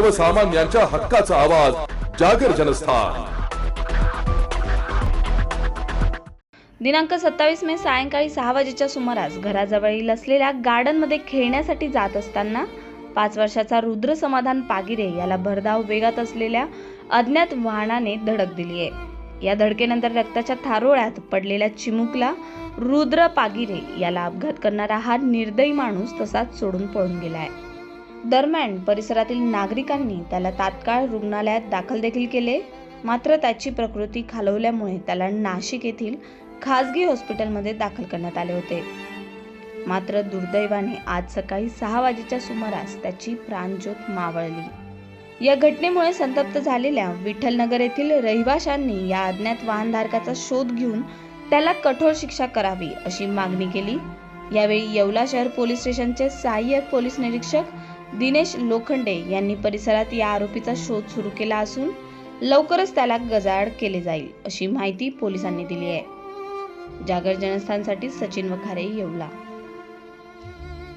सर्वसामान्यांच्या हक्काचा आवाज जागर जनस्थान. दिनांक सत्तावीस मे सायंकाळी सहा वाजेच्या सुमारास घराजवळील असलेल्या गार्डनमध्ये खेळण्यासाठी जात असताना पाच वर्षाचा रुद्र समाधान पागिरे याला भरधाव वेगात असलेल्या अज्ञात वाहनाने धडक दिली आहे. या धडकेनंतर रक्ताच्या थारोळ्यात पडलेल्या चिमुकला रुद्र पागिरे याला अपघात करणारा हा निर्दयी माणूस तसाच सोडून पळून गेला आहे. दरम्यान परिसरातील नागरिकांनी त्याला तात्काळ रुग्णालयात दाखल देखील केले. मात्र त्याची प्रकृती खालवल्यामुळे त्याला नाशिक येथील खासगी हॉस्पिटलमध्ये दाखल करण्यात आले होते. मात्र दुर्दैवाने आज सकाळी सहा वाजेच्या सुमारास त्याची प्राणज्योत मावळली. या घटनेमुळे संतप्त झालेल्या विठ्ठलनगर येथील रहिवाशांनी या अज्ञात वाहनधारकाचा शोध घेऊन त्याला कठोर शिक्षा करावी अशी मागणी केली. यावेळी येवला शहर पोलीस स्टेशनचे सहाय्यक पोलीस निरीक्षक दिनेश लोखंडे यांनी परिसरात या आरोपीचा शोध सुरू केला असून लवकरच त्याला गजाआड केले जाईल अशी माहिती पोलिसांनी दिली आहे. जागर जनस्थानसाठी सचिन वखारे येवला.